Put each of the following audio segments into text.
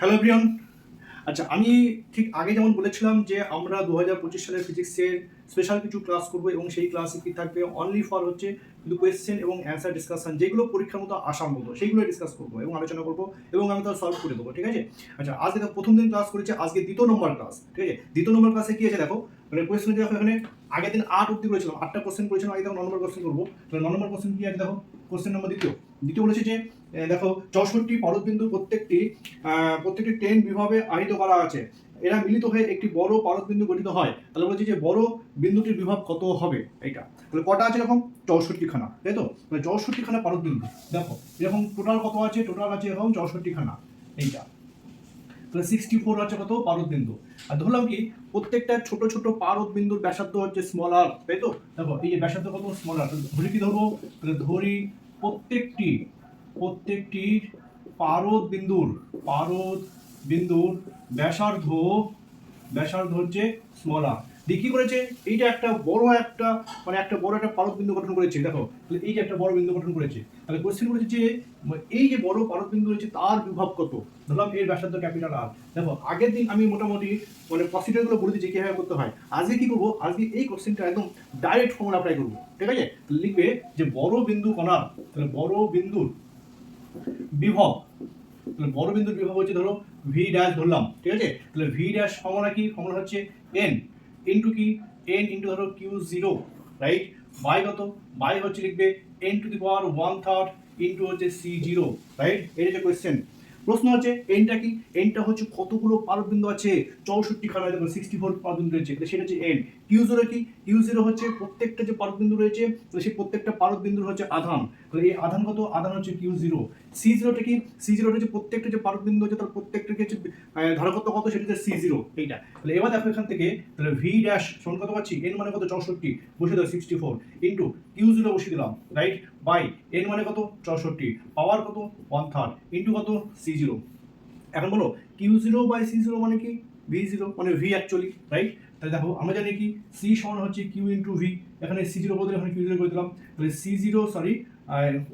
Hello প্রিয়ন আচ্ছা আমি ঠিক আগে যেমন বলেছিলাম যে আমরা দু হাজার পঁচিশ সালের ফিজিক্সের স্পেশাল কিছু ক্লাস করব এবং সেই ক্লাসে কি থাকবে? অনলি ফর হচ্ছে কিন্তু কোয়েশ্চেন এবং অ্যান্সার ডিসকাশন যেগুলো পরীক্ষার মতো আসার মতো সেইগুলো ডিসকাস করব এবং আলোচনা করব এবং আমি তার সলভ করে দেবো, ঠিক আছে? আচ্ছা আজকে তো প্রথম দিন ক্লাস করেছে, আজকে দ্বিতীয় নম্বর ক্লাস ঠিক আছে? দ্বিতীয় নম্বর ক্লাসে কি আছে দেখো? মানে কোয়েশ্চেন দেখো এখানে, আগের দিন আট অব্দি করেছিলাম আটটা কোশ্চেন করেছিলাম, আগে দেখো ন নম্বর কোশ্চেন করব। তাহলে ন নম্বর কোশ্চেন কি আছে দেখো? কোশ্চেন নম্বর দ্বিতীয়। দ্বিতীয় বলেছে যে দেখো, চৌষট্টি পারদবিন্দু প্রত্যেকটি প্রত্যেকটি টেন বিভাবে আহিত করা আছে। এরা মিলিত হয়ে একটি বড় পারদবিন্দু গঠিত হয়। তাহলে বলছি যে, বড় বিন্দুটির বিভব কত হবে এইটা? তাহলে কটা আছে এরকম? চৌষট্টি খানা তাই তো? মানে চৌষট্টি খানা পারদবিন্দু। দেখো, এরকম টোটাল কত আছে? টোটাল আছে এরকম চৌষট্টি খানা এইটা। তাহলে সিক্সটি ফোর হচ্ছে কত? পারদ বিন্দু। আর ধরলাম কি, প্রত্যেকটা ছোট ছোট পারদ বিন্দুর ব্যাসার্ধ হচ্ছে স্মল আর তাই তো? দেখো, এই যে ব্যাসার্ধ কত? স্মল আর ধরি কি ধরবো? তাহলে ধরি প্রত্যেকটি প্রত্যেকটি পারদ বিন্দুর পারদ বিন্দুর ব্যাসার্ধ ব্যাসার্ধ হচ্ছে স্মল আর দিয়ে কি করেছে? এইটা একটা বড় একটা মানে একটা বড় একটা পারদ বিন্দু গঠন করেছে, দেখো। তাহলে এই যে একটা বড় বিন্দু গঠন করেছে, তাহলে কোশ্চেন করেছে যে এই যে বড় পারদ বিন্দু রয়েছে, তার বিভব কত? ধরলাম এর ব্যাসার্ধ ক্যাপিটাল আর দেখো, আগের দিন আমি মোটামুটি মানে প্রসিডিউরগুলো বলে দিচ্ছি কীভাবে করতে হয়। আজকে কী করব? আজকে এই কোশ্চেনটা একদম ডাইরেক্ট ফর্মুলা অ্যাপ্লাই করব। ঠিক আছে? লিখবে যে বড় বিন্দু কণার, তাহলে বড় বিন্দুর বিভব, তাহলে বড় বিন্দুর বিভব হচ্ছে ধরো ভি ড্যাশ ধরলাম, ঠিক আছে? তাহলে ভি ড্যাশ ফর্মুলা কি? ফর্মুলা হচ্ছে এন ইন্টু কি এন ইন্টু ধরো কিউ জিরো রাইট বাই কত? বাই হচ্ছে লিখবে N to the power one third into হচ্ছে সি জিরো রাইট এটা হচ্ছে কোয়েশ্চেন প্রশ্ন হচ্ছে এনটা কি? এনটা হচ্ছে কতগুলো পারবিন্দু আছে? চৌষট্টি খানা দেখো সিক্সটি ফোর পারবিন্দু রয়েছে সেটা হচ্ছে এন কিউ জিরো কি? কিউ জিরো হচ্ছে প্রত্যেকটা যে পারবিন্দু রয়েছে সেই প্রত্যেকটা পারবিন্দুর হচ্ছে আধান। তাহলে এই আধান কত? আধান হচ্ছে কিউ জিরো সি জিরোটা কি? সি জিরোটা হচ্ছে প্রত্যেকটা যে পারবিন্দু আছে তার প্রত্যেকটা হচ্ছে ধারকত্ব কত সেটা হচ্ছে সি জিরো এইটা। তাহলে এবার দেখো এখান থেকে, তাহলে ভি ড্যাশ সমান কত পাচ্ছি? এন মানে কত? চৌষট্টি। বসে দাও sixty four into Q zero বসিয়ে দিলাম রাইট বাই এন মানে কত? চৌষট্টি। পাওয়ার কত? ওয়ান থার্ড ইন্টু কত? সি জিরো এখন বলো Q zero by C zero মানে কি? ভি জিরো মানে ভি অ্যাকচুয়ালি রাইট তাহলে দেখো, আমরা জানি কি? সি সমান হচ্ছে কিউ ইন্টু ভি এখানে সি জিরো বদলে এখানে কিউ জিরো করে দিলাম। তাহলে সি জিরো সরি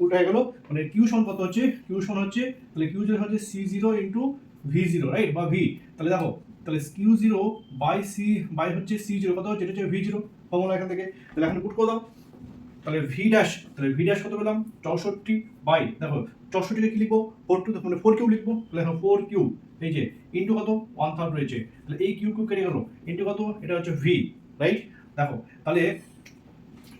উল্টা হয়ে গেলো মানে কিউ সমান কত হচ্ছে? কিউ সমান হচ্ছে, তাহলে কিউ জিরো হচ্ছে C zero into V zero right বা ভি তাহলে দেখো, তাহলে Q zero by C by হচ্ছে সি জিরো কত হচ্ছে? এটা হচ্ছে ভি জিরো ফর্মুলা এখান থেকে। তাহলে এখানে পুট করে দাও। তাহলে ভি ড্যাশ তাহলে ভি ড্যাশ কত পেলাম? চৌষট্টি বাই দেখো, চৌষট্টিকে কি লিখব? ফোর টু মানে ফোর কিউ লিখব। তাহলে এখন ফোর কিউ এই যে ইন্টু কত? ওয়ান থার্ড রয়েছে। তাহলে এই কিউ কিউ কেটে গেলো। ইন্টু কত? এটা হচ্ছে ভি রাইট দেখো, তাহলে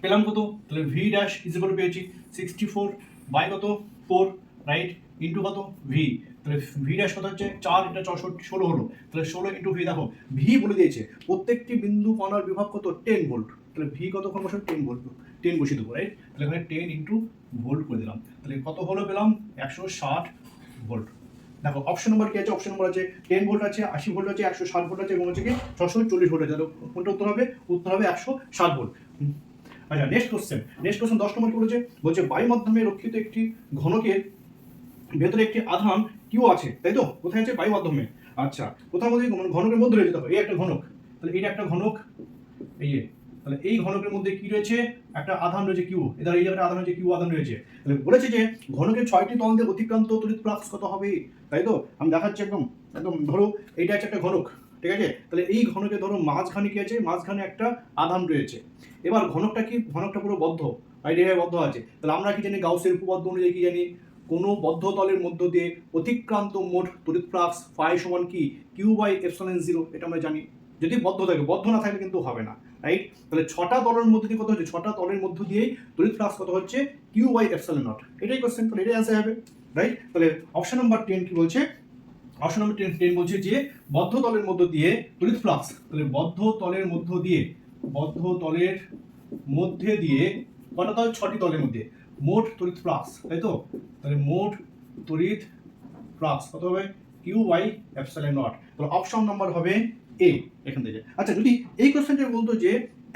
পেলাম কত? তাহলে ভি ড্যাশ ইজ পেয়েছি সিক্সটি ফোর বাই কত? ফোর রাইট ইন্টু কত? ভি তাহলে ভি ড্যাশ কত হচ্ছে? চার এটা চৌষট্টি, ষোলো হলো। তাহলে ষোলো ইন্টু ভি দেখো ভি বলে দিয়েছে, প্রত্যেকটি বিন্দু কণার বিভাগ কত? টেন ভোল্ট তাহলে ভি কত কোন বসে টেন ভোল্ট টেন বসিয়ে দেবো রাইট তাহলে এখানে টেন ইন্টু ভোল্ট করে দিলাম। তাহলে কত হলো পেলাম? একশো ষাট ভোল্ট দেখো অপশন নম্বর কি আছে? অপশন নম্বর আছে টেন ভোল্ট আছে, আশি ভোল্ট আছে, একশো ষাট ভোল্ট আছে, এবং হচ্ছে কি ছশো চল্লিশ ভোল্ট আছে। কোনটা উত্তর হবে? উত্তর হবে একশো ষাট ভোল্ট। আচ্ছা নেক্সট কোশ্চেন নেক্সট কোশ্চেন দশ নম্বর কি বলেছে বলছে বায়ু মাধ্যমে রক্ষিত একটি ঘনকের ভেতরে একটি আধান কিউ আছে, তাই তো? কোথায় আছে? বায়ু মাধ্যমে। আচ্ছা কোথাও মধ্যে? মানে ঘনকের মধ্যে রয়েছে। দেখো, এই একটা ঘনক। তাহলে এটা একটা ঘনক, এই যে, তাহলে এই ঘনকের মধ্যে কি রয়েছে? একটা আধান রয়েছে কিউ এদের এই জায়গাটা আধান রয়েছে কিউ আধান রয়েছে। তাহলে বলেছে যে, ঘনকের ছয়টি তন্ত্রে অতিক্রান্ত তড়িৎ ফ্লাক্স কত হবে? তাই তো? আমি দেখাচ্ছি একদম একদম, ধরো, এইটা হচ্ছে একটা ঘনক। ঠিক আছে? তাহলে এই ঘনকে ধরো মাঝখানে কি আছে? মাঝখানে একটা আধান রয়েছে। এবার ঘনকটা কি? ঘনকটা পুরো বদ্ধ আইডিয়া বদ্ধ আছে। তাহলে আমরা কি জানি গাউসের উপপাদ্য অনুযায়ী কি জানি? কোনো বদ্ধ তলের মধ্য দিয়ে অতিক্রান্ত মোট তড়িৎ ফ্লাক্স ফাই সমান কি? কিউ বাই এপসিলন জিরো এটা আমরা জানি। যদি বদ্ধ থাকে, বদ্ধ না থাকলে কিন্তু হবে না রাইট তাহলে ছটা তলের মধ্যে দিয়ে কত হচ্ছে? ছটা তলের মধ্য দিয়েই তড়িৎ ফ্লাক্স কত হচ্ছে? কিউ বাই এপসিলন নট এটাই কোশ্চেন তাহলে এটাই অ্যান্সার হবে রাইট তাহলে অপশন নাম্বার টেন কি বলছে? অপশন নাম্বার টেন বলছে যে বদ্ধ তলের মধ্য দিয়ে, তড়িৎ ফ্লাক্স, তাহলে বদ্ধ তলের মধ্য দিয়ে, বদ্ধ তলের মধ্যে দিয়ে কটা তল ছটি তলের মধ্যে, মোট তড়িৎ ফ্লাক্স, তাই তো? তাহলে মোট তড়িৎ ফ্লাক্স কত হবে? কিউ বাই এপসাইলন নট তাহলে অপশন নাম্বার হবে এ এখান থেকে। আচ্ছা যদি এই কোশ্চেনটা বলতো যে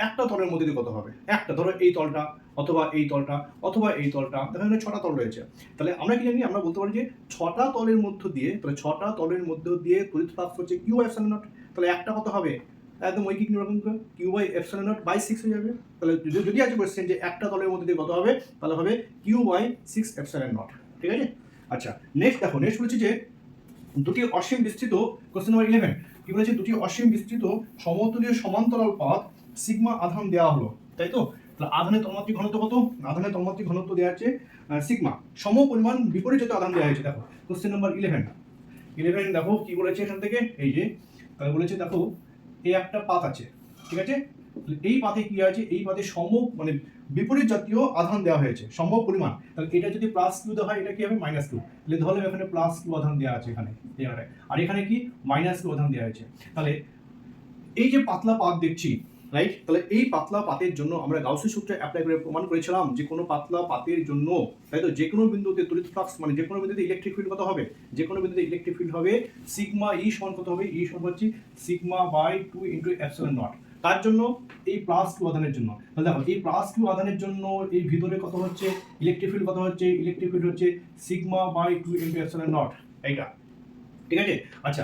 একটা তলের মধ্যে দিয়ে কত হবে? একটা, ধরো এই তলটা। অথবা এই তলটা, অথবা এই তলটা, দেখা গেলে ছটা তল রয়েছে। তাহলে আমরা কি জানি, আমরা বলতে পারি যে ছটা তলের মধ্য দিয়ে, তাহলে ছটা তলের মধ্য দিয়ে তড়িৎ ফ্লাক্স হচ্ছে কিউ এপসাইলন নট তাহলে একটা কত হবে? একদম ঐকিক নিরকম Q by epsilon naught by six হয়ে যাবে। তাহলে যদি আছে কোয়েশ্চেন যে একটা তলের মধ্যে দিয়ে কত হবে, তাহলে হবে Q by six epsilon naught ঠিক আছে? আচ্ছা নেক্সট দেখো নেক্সট বলছি যে দুটি অসীম বিস্তৃত কোশ্চেন নাম্বার ইলেভেন কি বলেছে? দুটি অসীম বিস্তৃত সমতুলীয় সমান্তরাল পাত সিগমা আধান দেওয়া হলো। তাই তো? আধানের তন্মাত্রিক ঘনত্ব কত? আধানের তন্মাত্রিক ঘনত্ব দেওয়া আছে সিগমা সম পরিমাণ বিপরীত যত আধান দেওয়া হয়েছে দেখো। কোশ্চেন নাম্বার ইলেভেন ইলেভেন দেখো, কি বলেছে এখান থেকে? এই যে, তাহলে বলেছে, দেখো এই একটা পাত আছে, ঠিক আছে? এই পাতে কি আছে? এই পাতে সম মানে বিপরীত জাতীয় আধান দেওয়া হয়েছে সম্ভব পরিমাণ তাহলে এটা যদি প্লাস কিউ দেওয়া হয়, এটা কি হবে? মাইনাস কিউ তাহলে ধরলে এখানে প্লাস কিউ আধান দেওয়া আছে এখানে আর এখানে কি? মাইনাস কিউ আধান দেওয়া হয়েছে। তাহলে এই যে পাতলা পাত দেখছি রাইট তাহলে এই পাতলা পাতের জন্য আমরা গাউসের সূত্রে অ্যাপ্লাই করে প্রমাণ করেছিলাম যে কোনো পাতলা পাতের জন্য, তাই তো? যে কোনো বিন্দুতে তড়িৎ ফ্লাক্স মানে যে কোনো বিন্দুতে ইলেকট্রিক ফিল্ড কত হবে? যে কোনো বিন্দুতে ইলেকট্রিক ফিল্ড হবে সিগমা ই সমান কত হবে? ই সমান হচ্ছে sigma by two into epsilon naught তার জন্য এই প্লাস কিউ আধানের জন্য। তাহলে দেখো, এই প্লাস কিউ আধানের জন্য এই ভিতরে কত হচ্ছে? ইলেকট্রিক ফিল্ড কত হচ্ছে? ইলেকট্রিক ফিল্ড হচ্ছে sigma by two into epsilon naught এইটা। ঠিক আছে? আচ্ছা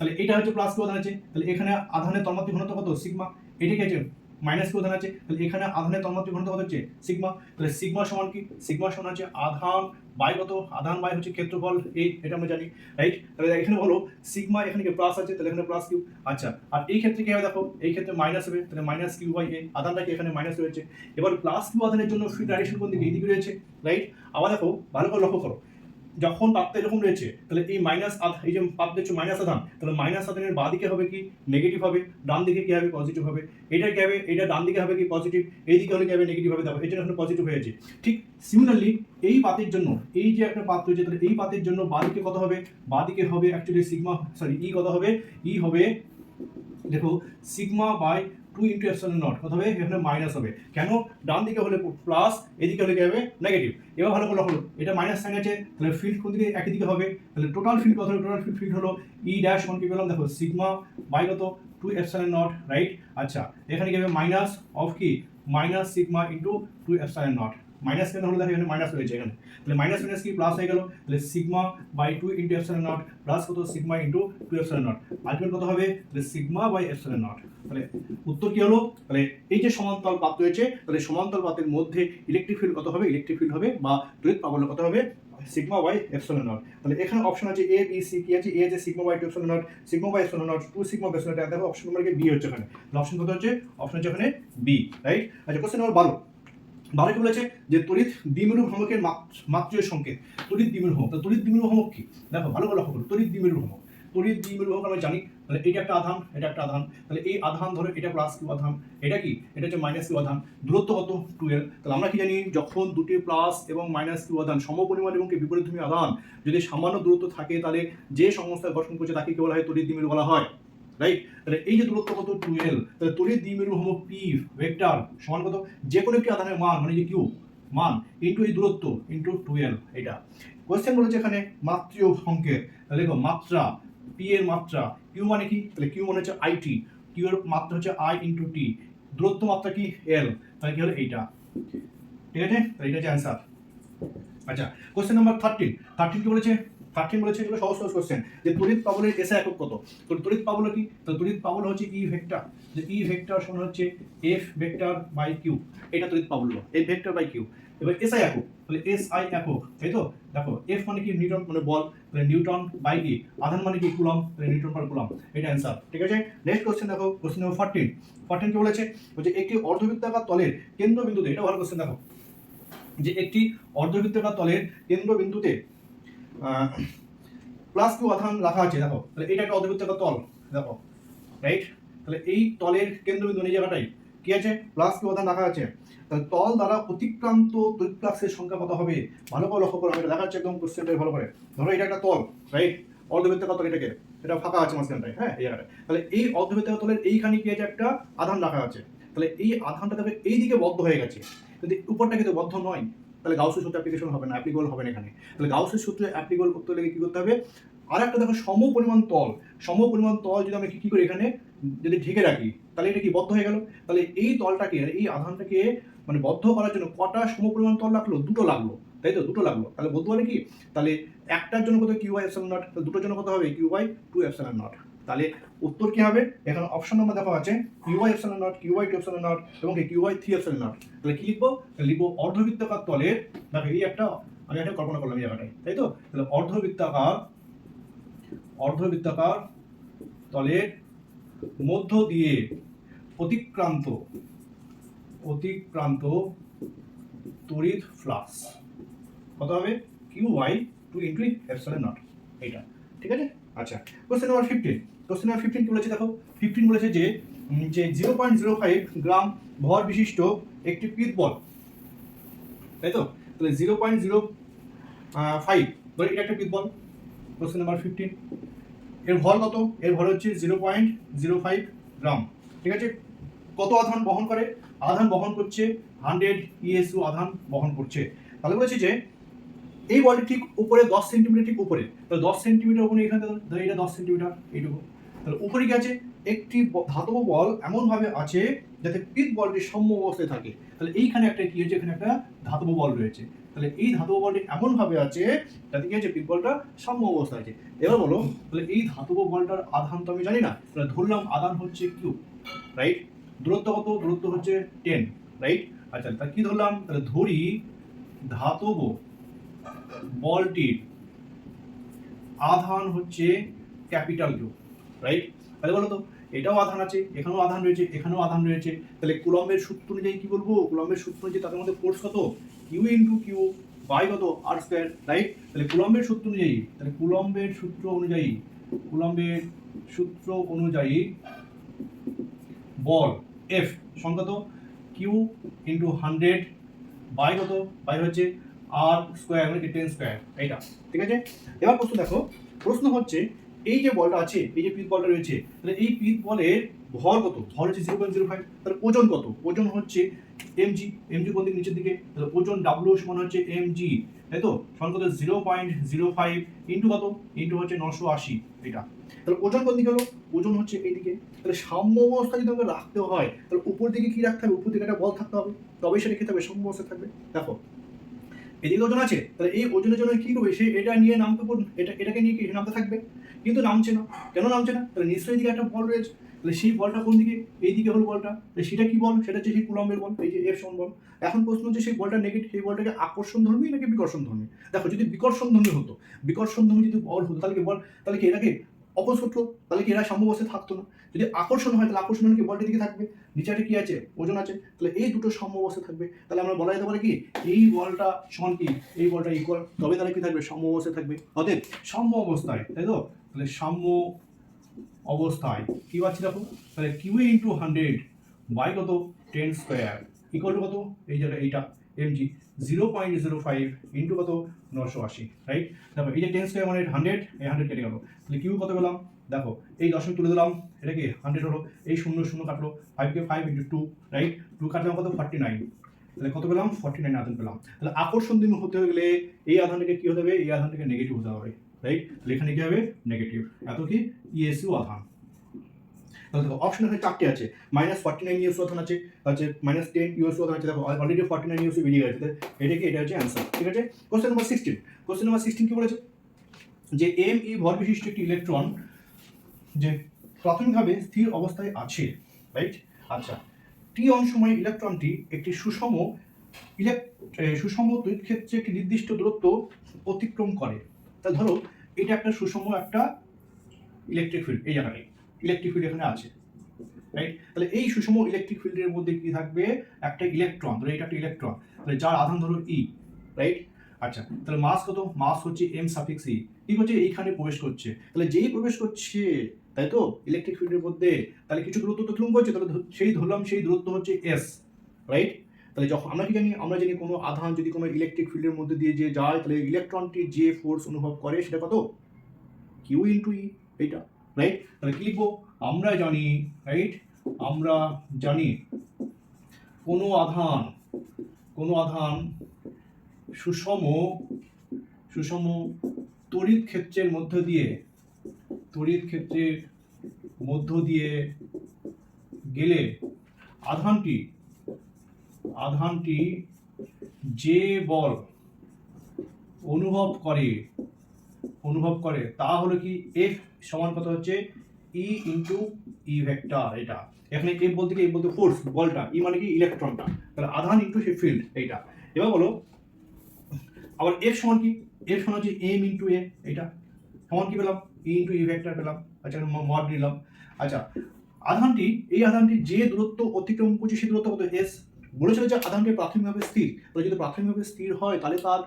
তাহলে এটা হচ্ছে প্লাস আধান আছে তাহলে এখানে আধানের তন্মাত্রিক ঘনত্ব কত? সিগমা এটা কি আছে? মাইনাস আধান আছে তাহলে এখানে আধানের তন্মাত্রিক ঘনত্ব কত হচ্ছে? সিগমা তাহলে সিগমা সমান কি? সিগমা সমান হচ্ছে আধান বাই কত? আধান বাই হচ্ছে ক্ষেত্রফল এই এটা আমরা জানি রাইট তাহলে এখানে বলো সিগমা এখানে কি প্লাস আছে? তাহলে এখানে প্লাস কিউ। আচ্ছা আর এই ক্ষেত্রে কি হবে দেখো? এই ক্ষেত্রে মাইনাস হবে, তাহলে মাইনাস কিউ বাই এ আধানটা কি এখানে মাইনাস রয়েছে? এবার প্লাস কিউ আধানের জন্য ফ্রি ডাইরেকশন কোন দিকে? এইদিকে রয়েছে রাইট আবার দেখো, ভালো করে লক্ষ্য করো। যখন পাত্র এরকম রয়েছে, তাহলে এই মাইনাস এই যে পাত্র হচ্ছে মাইনাস আধান, তাহলে মাইনাস আধানের বাঁ দিকে হবে কি? নেগেটিভ হবে। ডান দিকে কী হবে? পজিটিভ হবে। এটা কী হবে? এটা ডান দিকে হবে কি? পজিটিভ এই দিকে হলে কি হবে? নেগেটিভ হবে। দেখো, এই জন্য পজিটিভ হয়েছে ঠিক সিমিলারলি এই পাতের জন্য, এই যে একটা পাত রয়েছে, তাহলে এই পাতের জন্য বাঁ দিকে কত হবে? বাঁ দিকে হবে অ্যাকচুয়ালি সিগমা সরি ই কত হবে? ই হবে, দেখো sigma by two into epsilon nought কত হবে এখানে মাইনাস হবে। কেন? ডান দিকে হলে প্লাস এদিকে হলে কি হবে? নেগেটিভ এবার ভালো করে হলো এটা মাইনাস সাইন আছে, তাহলে ফিল্ড কোন দিকে? একই দিকে হবে। তাহলে টোটাল ফিল্ড কত হবে টোটাল ফিল্ড ফিল্ড হলো ই ড্যাশ ওয়ান কি পেলাম? দেখো সিগমা বাই কত? টু এপসাইন নট রাইট আচ্ছা এখানে কি হবে? মাইনাস অফ কি? Minus sigma into two epsilon nought minus কেন হলো দেখো এখানে মাইনাস রয়েছে এখানে। তাহলে মাইনাস মাইনাস কি? প্লাস হয়ে গেল। তাহলে sigma by two into epsilon nought plus কত? Sigma into two epsilon nought ultimate কত হবে? তাহলে সিগমা বাই এপসাইলন নট তাহলে উত্তর কি হলো? তাহলে এই যে সমান্তরাল পাত রয়েছে, তাহলে সমান্তরাল পাতের মধ্যে ইলেকট্রিক ফিল্ড কত হবে? ইলেকট্রিক ফিল্ড হবে বা তড়িৎ প্রাবল্য কত হবে? সিগমা বাই এপসিলন নট তাহলে এখানে অপশন আছে এ বি সি কি আছে? এ আছে sigma by two epsilon nought sigma by epsilon nought two sigma by epsilon nought দেখো অপশন নম্বর বি হচ্ছে এখানে। অপশন কত হচ্ছে? অপশন হচ্ছে এখানে বি রাইট আচ্ছা কোশ্চেন নম্বর বারো। বারো কি বলেছে যে তড়িৎ দ্বিমেরু ভ্রমকের মাত- মাত্রীয় সংকেত। তড়িৎ দ্বিমেরু ভ্রমক। তড়িৎ দ্বিমেরু ভ্রমক কি? দেখো, ভালো করে লক্ষ্য করো। তড়িৎ দ্বিমেরু ভ্রমক। তড়িৎ দ্বিমেরু ভ্রমক আমরা জানি, তাহলে এটা একটা আধান, এটা একটা আধান। তাহলে এই আধান ধরো, এটা প্লাস কিউ আধান। এটা কি? এটা হচ্ছে মাইনাস কিউ আধান। দূরত্ব কত? টুয়েলভ তাহলে আমরা কি জানি, যখন দুটি প্লাস এবং মাইনাস কিউ আধান, সমপরিমাণ এবং বিপরীতধর্মী আধান যদি সামান্য দূরত্ব থাকে, তাহলে যে সংস্থা গঠন করছে, তাকে কি বলা হয়? তড়িৎ দ্বিমেরু বলা হয়। রাইট তাহলে এই যে দূরত্ব কত? টুয়েলভ তাহলে তড়িৎ দ্বিমেরু ভ্রমক পি ভেক্টর সমান কত? যে কোনো একটি আধানের মান মানে যে কিউ মান ইন্টু এই দূরত্ব ইন্টু টুয়েলভ এটা। কোয়েশ্চেন বলেছে এখানে, মাত্রীয় অঙ্কের তাহলে দেখো, মাত্রা পি এর মাত্রা কিউ মানে কি? তাহলে কিউ মানে হচ্ছে আই টি কিউ এর মাত্রা হচ্ছে আই ইন্টু টি দূরত্ব মাত্রা কি? এল তাহলে কি হলো? এইটা। ঠিক আছে? তাহলে এটা হচ্ছে অ্যান্সার আচ্ছা কোশ্চেন নাম্বার থার্টিন থার্টিন কি বলেছে? থার্টিন বলেছে এগুলো সহজ সহজ কোশ্চেন যে তড়িৎ পাবলের এসে একক কত? তো তড়িৎ পাবল কি? তো তড়িৎ পাবল হচ্ছে ই ভেক্টর যে ই ভেক্টর সমান হচ্ছে এফ ভেক্টর বাই কিউ এটা তড়িৎ পাবল এফ ভেক্টর বাই কিউ এবার এস আই একক। তাহলে এস আই একক। তাই তো? দেখো এফ মানে কি? নিউটন মানে বল। তাহলে নিউটন বাই কি আধান মানে কি? কুলম তাহলে নিউটন পার কুলম এটা অ্যান্সার ঠিক আছে? নেক্সট কোশ্চেন দেখো কোশ্চেন নাম্বার ফোরটিন ফোরটিন কি বলেছে? বলছে, একটি অর্ধবৃত্তাকার তলের কেন্দ্রবিন্দুতে এটা ভালো কোশ্চেন দেখো। যে একটি অর্ধবৃত্তাকার তলের কেন্দ্রবিন্দুতে প্লাস কিউ আধান রাখা আছে, দেখো। তাহলে এটা একটা অর্ধবৃত্তাকার তল, দেখো। রাইট তাহলে এই তলের কেন্দ্রবিন্দু এই জায়গাটাই কি আছে? প্লাস কিউ আধান রাখা আছে। তাহলে তল দ্বারা অতিক্রান্ত তড়িৎ ফ্লাক্সের সংখ্যা কত হবে? ভালো করে লক্ষ্য করো এটা দেখা যাচ্ছে একদম কোশ্চেনটা ভালো করে। ধরো এটা একটা তল রাইট অর্ধবৃত্তাকার তল এটাকে। এটা ফাঁকা আছে মাঝখানটায় হ্যাঁ এই জায়গাটায়। তাহলে এই অর্ধবৃত্তাকার তলের এইখানে কি আছে? একটা আধান রাখা আছে। তাহলে এই আধানটা দেখবে এই দিকে বদ্ধ হয়ে গেছে। কিন্তু উপরটা কিন্তু বদ্ধ নয় তাহলে গাউসের সূত্র অ্যাপ্লিকেশন হবে না অ্যাপ্লিকেবল হবে না এখানে। তাহলে গাউসের সূত্রে অ্যাপ্লিকেবল করতে হলে কি করতে হবে? আর একটা দেখো, সম পরিমাণ তল। সম পরিমাণ তল যদি আমি কি করি এখানে, যদি ঢেকে রাখি, তাহলে এটা কি বদ্ধ হয়ে গেল? তাহলে এই তলটাকে, এই আধানটাকে মানে বদ্ধ করার জন্য কটা সম পরিমাণ তল লাগল? দুটো লাগল। তাই তো? দুটো লাগল। তাহলে বলতে পারে কি? তাহলে একটার জন্য কত কিউ বাই এপসাইলন নট দুটোর জন্য কত হবে? Q by two epsilon nought তাহলে উত্তর কি হবে? এখানে অপশন নাম্বার দেখা আছে Q by epsilon nought Q by two epsilon nought এবং Q by three epsilon nought তাহলে কি লিখব? লিখব অর্ধবৃত্তাকার তলের, দেখো এই একটা, আমি একটা কল্পনা করলাম এই তাই তো? তাহলে অর্ধবৃত্তাকার অর্ধবৃত্তাকার তলের মধ্য দিয়ে অতিক্রান্ত অতিক্রান্ত তড়িৎ ফ্লাক্স। কত হবে? Q by two into epsilon nought এইটা। ঠিক আছে? আচ্ছা question number fifteen question number fifteen কি বলেছে দেখো? ফিফটিন বলেছে যে যে zero point zero five gram ভর বিশিষ্ট একটি পিত বল তাই তো? তাহলে জিরো পয়েন্ট জিরো ফাইভ ধরে এটা একটা পিত বল কোশ্চেন নাম্বার ফিফটিন এর ভর কত? এর ভর হচ্ছে zero point zero five gram ঠিক আছে? কত আধান বহন করে? আধান বহন করছে হান্ড্রেড ইএসইউ আধান বহন করছে। তাহলে বলেছি যে এই বলটি ঠিক উপরে দশ সেন্টিমিটার ঠিক উপরে। তাহলে দশ সেন্টিমিটার উপরে এখানে ধরো এটা দশ সেন্টিমিটার এইটুকু। তাহলে উপরে কি আছে? একটি ধাতব বল এমনভাবে আছে যাতে পিত বলটি সম্য অবস্থায় থাকে। তাহলে এইখানে একটা কি হয়েছে? এখানে একটা ধাতব বল রয়েছে। তাহলে এই ধাতব বলটি এমনভাবে আছে যাতে কি আছে? পিত বলটা সাম্য অবস্থায় আছে। এবার বলো, তাহলে এই ধাতব বলটার আধান তো আমি জানি না। তাহলে ধরলাম আধান হচ্ছে কিউ রাইট দূরত্ব কত? দূরত্ব হচ্ছে টেন রাইট আচ্ছা তা কি ধরলাম? তাহলে ধরি ধাতব বলটির আধান হচ্ছে ক্যাপিটাল কিউ রাইট তাহলে বলো তো এটাও আধান আছে, এখানেও আধান রয়েছে, এখানেও আধান রয়েছে। তাহলে কুলম্বের সূত্র অনুযায়ী কি বলব? কুলম্বের সূত্র অনুযায়ী তাদের মধ্যে ফোর্স কত? কিউ ইন্টু কিউ বাই কত? আর স্কোয়ার রাইট তাহলে কুলম্বের সূত্র অনুযায়ী, তাহলে কুলম্বের সূত্র অনুযায়ী, কুলম্বের সূত্র অনুযায়ী বল এফ সংকত কিউ ইন্টু হান্ড্রেড বাই কত? বাই হচ্ছে আর স্কোয়ার মানে টেন স্কোয়ার এইটা, ঠিক আছে? এবার প্রশ্ন দেখো, প্রশ্ন হচ্ছে, এই যে বলটা আছে, এই যে পিত বলটা রয়েছে, তাহলে এই পিত বলের ভর কত? ভর হচ্ছে জিরো পয়েন্ট জিরো ফাইভ তাহলে ওজন কত? ওজন হচ্ছে এম জি এম জি কোন দিকে? নিচের দিকে, তাহলে ওজন ডাব্লিউ সমান হচ্ছে এম জি তাই তো? সমান কত? Zero point zero five into কত? ইন্টু হচ্ছে নশো আশি এটা তাহলে ওজন কোন দিকে হলো? ওজন হচ্ছে এইদিকে। তাহলে সাম্য অবস্থা যদি আমাকে রাখতে হয়, তাহলে উপর দিকে কি রাখতে হবে? উপর দিকে একটা বল থাকতে হবে। তবে সেটা খেতে হবে সাম্য অবস্থা থাকবে। দেখো এদিকে ওজন আছে, তাহলে এই ওজনের জন্য কি করবে? সে এটা নিয়ে নামতে এটা, এটাকে নিয়ে কি নামতে থাকবে? কিন্তু নামছে না। কেন নামছে না? তাহলে নিশ্চয়ই দিকে একটা বল রয়েছে। তাহলে সেই বলটা কোন দিকে? এই দিকে হলো বলটা। তাহলে সেটা কি বল? সেটা হচ্ছে সেই কুলম্বের বল, এই যে এফ সমান বল। এখন প্রশ্ন হচ্ছে সেই বলটা নেগেটিভ সেই বলটাকে আকর্ষণ ধর্মী নাকি বিকর্ষণ ধর্মী? দেখো যদি বিকর্ষণ ধর্মী হতো, বিকর্ষণ ধর্মী যদি বল হতো, তাহলে কি বল? তাহলে কি এটাকে অপসূত্র তাহলে কি এরা সম্ভবস্থায় থাকতো না? যদি আকর্ষণ হয়, তাহলে আকর্ষণ কি বলটা দিকে থাকবে? নিচে কি আছে? ওজন আছে। তাহলে এই দুটো সম্য অবস্থায় থাকবে। তাহলে আমরা বলা যেতে পারে কি, এই বলটা সমান কি? এই বলটা ইকুয়াল তবে তাহলে কি থাকবে? সাম্য অবস্থায় থাকবে। অতএব সাম্য অবস্থায় তাই তো? তাহলে সাম্য অবস্থায় কি পাচ্ছি দেখো? তাহলে কিউ ইন্টু হান্ড্রেড বাই কত? টেন স্কোয়ার ইকুয়াল টু কত? এই জায়গা এইটা M G zero point zero five into কত? নশো আশি রাইট দেখো, এই যে টেন স্কোয়ার মানে হান্ড্রেড এই হান্ড্রেড কেটে গেলো। তাহলে কিউ কত পেলাম? দেখো, এই দশমিক তুলে দিলাম, এটা কি হান্ড্রেড হলো? এই শূন্য শূন্য কাটলো ফাইভকে five into two right two কাটলাম কত? ফর্টি নাইন তাহলে কত পেলাম? ফর্টি নাইন আধান পেলাম। তাহলে আকর্ষণ দিন হতে গেলে এই আধানটাকে কি হতে হবে? এই আধানটাকে নেগেটিভ হতে হবে রাইট তাহলে এখানে কি হবে? নেগেটিভ এত কি? ইএসইউ আধান। তাহলে দেখো অপশন এখানে চারটে আছে। মাইনাস ফর্টি নাইন ইউএস আধান আছে আছে মাইনাস টেন ইউএস আধান আছে, দেখো অলরেডি ফর্টি নাইন ইউএস বেরিয়ে গেছে। তাহলে এটা হচ্ছে অ্যান্সার ঠিক আছে? Question number sixteen question number sixteen কি বলেছে? যে এম ই ভর বিশিষ্ট একটি ইলেকট্রন যে প্রাথমিকভাবে স্থির অবস্থায় আছে রাইট আচ্ছা টি অন সময় ইলেকট্রনটি একটি সুষম সুষম তড়িৎ ক্ষেত্রে একটি নির্দিষ্ট দূরত্ব অতিক্রম করে। তা ধরো, এটা একটা সুষম একটা ইলেকট্রিক ফিল্ড এই জায়গাটায়। ইলেকট্রিক ফিল্ড এখানে আছে রাইট তাহলে এই সুষম ইলেকট্রিক ফিল্ডের মধ্যে কি থাকবে? একটা ইলেকট্রন ধরো এটা একটা ইলেকট্রন তাহলে যার আধান ধরো ই রাইট আচ্ছা তাহলে মাস কত? মাস হচ্ছে এম সাফিক্স ই কি করছে এইখানে প্রবেশ করছে। তাহলে যেই প্রবেশ করছে, তাই তো? ইলেকট্রিক ফিল্ডের মধ্যে, তাহলে কিছু দূরত্ব তো অতিক্রম করছে তাহলে সেই ধরলাম সেই দূরত্ব হচ্ছে এস রাইট তাহলে যখন আমরা কি জানি, আমরা জানি কোনো আধান যদি কোনো ইলেকট্রিক ফিল্ডের মধ্যে দিয়ে যে যায়, তাহলে ইলেকট্রনটি যে ফোর্স অনুভব করে সেটা কত? কিউ ইন্টু ই এইটা। রাইট তাহলে কি লিখব? আমরা জানি রাইট আমরা জানি কোনো আধান কোনো আধান সুষম সুষম তড়িৎ ক্ষেত্রের মধ্য দিয়ে, তড়িৎ ক্ষেত্রের মধ্য দিয়ে গেলে আধানটি আধানটি যে বল অনুভব করে অনুভব করে তা হলো কি এফ সমান কত হচ্ছে? ই ইন্টু ই ভেক্টর এটা। এখানে এফ বলতে কি? এফ বলতে ফোর্স বলটা। ই মানে কি? ইলেকট্রনটা তাহলে আধান ইন্টু সে ফিল্ড এইটা। এবার বলো, আবার এফ সমান কি? এফ সমান হচ্ছে এম ইন্টু এ এটা সমান কি পেলাম? ই ইন্টু ই ভেক্টর পেলাম। আচ্ছা মড নিলাম। আচ্ছা আধানটি, এই আধানটি যে দূরত্ব অতিক্রম করছে সেই দূরত্ব কত? এস বলেছিল যে আধানটি প্রাথমিকভাবে স্থির। তাহলে যদি প্রাথমিকভাবে স্থির হয়, তাহলে তার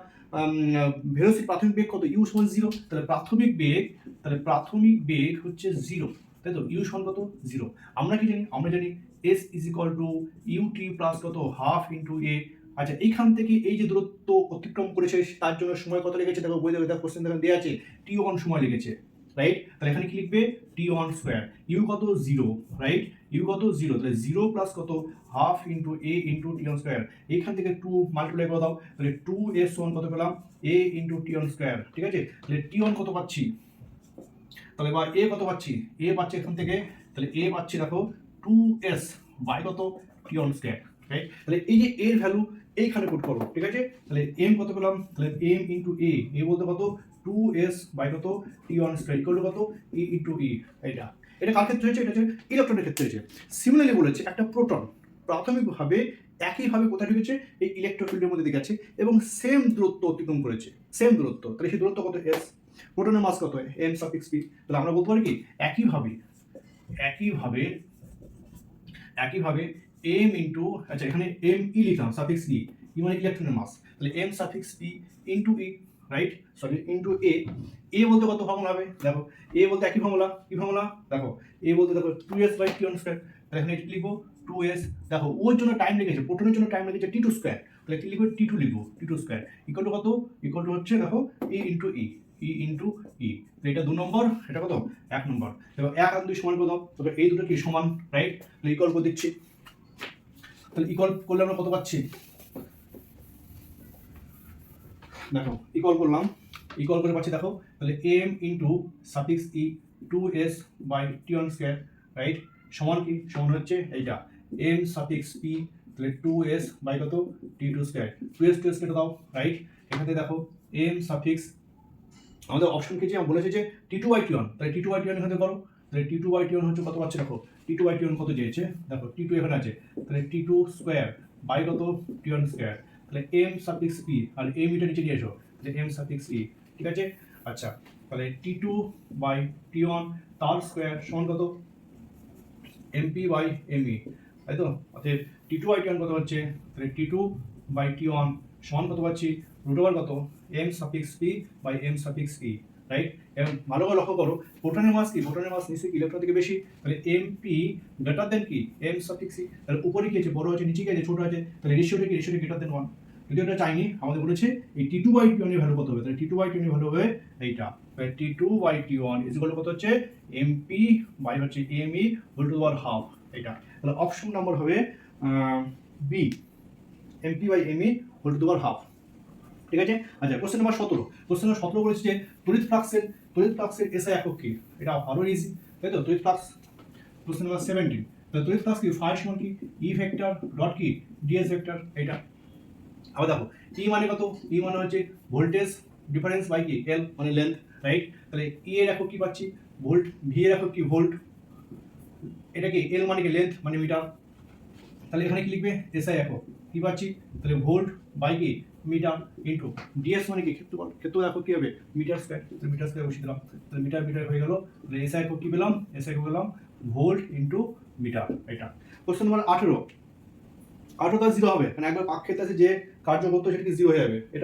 ভেলোসিটি প্রাথমিক বেগ কত? ইউ সমান জিরো তাহলে প্রাথমিক বেগ, তাহলে প্রাথমিক বেগ হচ্ছে জিরো তাই তো ইউ সমান কত? জিরো আমরা কি জানি? আমরা জানি S is equal to U T plus কত? হাফ ইন্টু এ আচ্ছা এইখান থেকে এই যে দূরত্ব অতিক্রম করেছে, তার জন্য সময় কত লেগেছে? দেখো, বই দেখো কোশ্চেন দেখো দেওয়া আছে। টি ওয়ান সময় লেগেছে। রাইট তাহলে এখানে কি লিখবে? টি ওয়ান স্কোয়ার ইউ কত? জিরো রাইট ইউ কত? জিরো তাহলে জিরো প্লাস কত? Half into A into T one square এইখান থেকে টু মাল্টিপ্লাই করে দাও। তাহলে টু এস ওয়ান কত পেলাম? A into T one square ঠিক আছে? তাহলে টি ওয়ান কত পাচ্ছি? তাহলে এবার এ কত পাচ্ছি? এ পাচ্ছি এখান থেকে। তাহলে এ পাচ্ছি দেখো টু এস বাই কত? টি ওয়ান স্কোয়ার রাইট তাহলে এই যে এর ভ্যালু এইখানে পুট করব ঠিক আছে? তাহলে এম কত পেলাম? তাহলে এম ইন্টু এ এ বলতে কত? টু এস বাই কত টি ওয়ান স্কোয়ার ইকুয়াল কত? ই ইন্টু ই এটা এটা কার ক্ষেত্রে হয়েছে? এটা হচ্ছে ইলেকট্রনের ক্ষেত্রে হয়েছে। সিমিলারলি বলেছে, একটা প্রোটন প্রাথমিকভাবে একইভাবে কোথায় ঢুকেছে? এই ইলেকট্রো ফিল্ডের মধ্যে দিকে আছে এবং সেম দূরত্ব অতিক্রম করেছে। সেম দূরত্ব। তাহলে সেই দূরত্ব কত? এস প্রোটনের মাস কত? এম সাফিক্স পি তাহলে আমরা বলতে পারি কি? একইভাবে একইভাবে একইভাবে এম ইন্টু আচ্ছা এখানে এম ই লিখলাম সাফিক্স ই ই মানে ইলেকট্রনের মাস তাহলে M suffix P into E right sorry into A A বলতে কত ফর্মুলা হবে? দেখো এ বলতে একই ফর্মুলা কি ফর্মুলা দেখো এ বলতে দেখো two S by T one square তাহলে এখানে এটি লিখব? টু এস দেখো ওর জন্য টাইম লেগেছে প্রোটনের জন্য টাইম লেগেছে টি টু স্কোয়ার তাহলে কি লিখব? টি টু লিখব T two square equal to কত? ইকুয়াল টু হচ্ছে, দেখো ই ইন্টু ই ই ইন্টু ই এটা দু নম্বর, এটা কত? এক নম্বর এবার এক আর দুই সমান করে তবে এই দুটো কি সমান রাইট তাহলে ইকুয়াল করে দিচ্ছি, তাহলে ইকুয়াল করলে আমরা কত পাচ্ছি? দেখো ইকুয়াল করলাম। ইকুয়াল করে পাচ্ছি, দেখো। তাহলে M into suffix E two S by T one square right সমান কি? সমান হচ্ছে এইটা। এম সাফিক্স পি তাহলে টু এস বাই কত? T two square two S two S কেটে দাও রাইট এখান থেকে দেখো এম সাফিক্স আমাদের অপশন কি যে বলেছে যে T two by T one তাহলে T two by T one এখানে করো। তাহলে T two by T one হচ্ছে কত পাচ্ছে? দেখো T two by T one কত চেয়েছে দেখো টি টু এখানে আছে। তাহলে টি টু স্কোয়ার বাই কত? টি ওয়ান স্কোয়ার তাহলে এম সাফিক্স পি আর এম ইটা নিচে নিয়ে এসো তাহলে এম সাফিক্স ই ঠিক আছে? আচ্ছা তাহলে T two by T one তার স্কোয়ার সমান কত? এমপি বাই এম ই তাই তো? অতএব T two by T one কত হচ্ছে? তাহলে T two by T one সমান কত পাচ্ছি? রুট ওভার কত? M suffix P by M suffix E right এবং ভালো করে লক্ষ্য করো প্রোটনের মাস কি? প্রোটনের মাস নিশ্চয়ই ইলেকট্রন থেকে বেশি। তাহলে এম পি গ্রেটার দেন কি? এম সাফিক্স ই তাহলে উপরে কি আছে? বড় আছে? নিচে কি আছে? ছোট আছে? তাহলে রেশিওটা কি? রেশিওটা গ্রেটার দেন ওয়ান যদি এটা চাইনি, আমাদের বলেছে এই টি টু বাই টি ওয়ানের ভ্যালু কত হবে? তাহলে টি টু বাই টি ওয়ানের ভ্যালু হবে এইটা। T two by T one is কত হচ্ছে? এমপি বাই হচ্ছে M E whole two power half এটা তাহলে অপশন নাম্বার হবে B MP by M E whole two power half ঠিক আছে? আচ্ছা কোশ্চেন নাম্বার সতেরো। কোশ্চেন নাম্বার সতেরো বলেছে যে তড়িৎ ফ্লাক্সের তড়িৎ ফ্লাক্সের এসআই একক কি? এটা আরও ইজি তাই তো? তড়িৎ ফ্লাক্স কোশ্চেন নাম্বার সেভেন্টিন তড়িৎ ফ্লাক্স কি? ফাই সমান কি? ই ভেক্টর ডট কি? ডিএস ভেক্টর এটা আবার দেখো ই মানে কত? ই মানে হচ্ছে ভোল্টেজ ডিফারেন্স বাই কি এল মানে লেন্থ রাইট তাহলে ই এর একক কি পাচ্ছি? ভোল্ট ভি এর একক কি? ভোল্ট এটা কি এল মানে কি? লেন্থ মানে মিটার তাহলে এখানে কি লিখবে? এসআই একক। কি পাচ্ছি? তাহলে ভোল্ট বাই কি মিটার ইন্টু ডিএস মানে কি? ক্ষেত্রফল, ক্ষেত্র দেখো কি হবে? মিটার স্কোয়ার তাহলে মিটার স্কোয়ার বসিয়ে দিলাম। তাহলে মিটার মিটার হয়ে গেল। তাহলে এসআই একক কি পেলাম? এসআই একক পেলাম ভোল্ট ইন্টু মিটার এটা কোশ্চেন নাম্বার আঠেরো। আঠেরো তার জিরো হবে। মানে একবার পাক ক্ষেত্রে আছে যে কার্য করতো সেটা কি জিরো হয়ে যাবে। এটা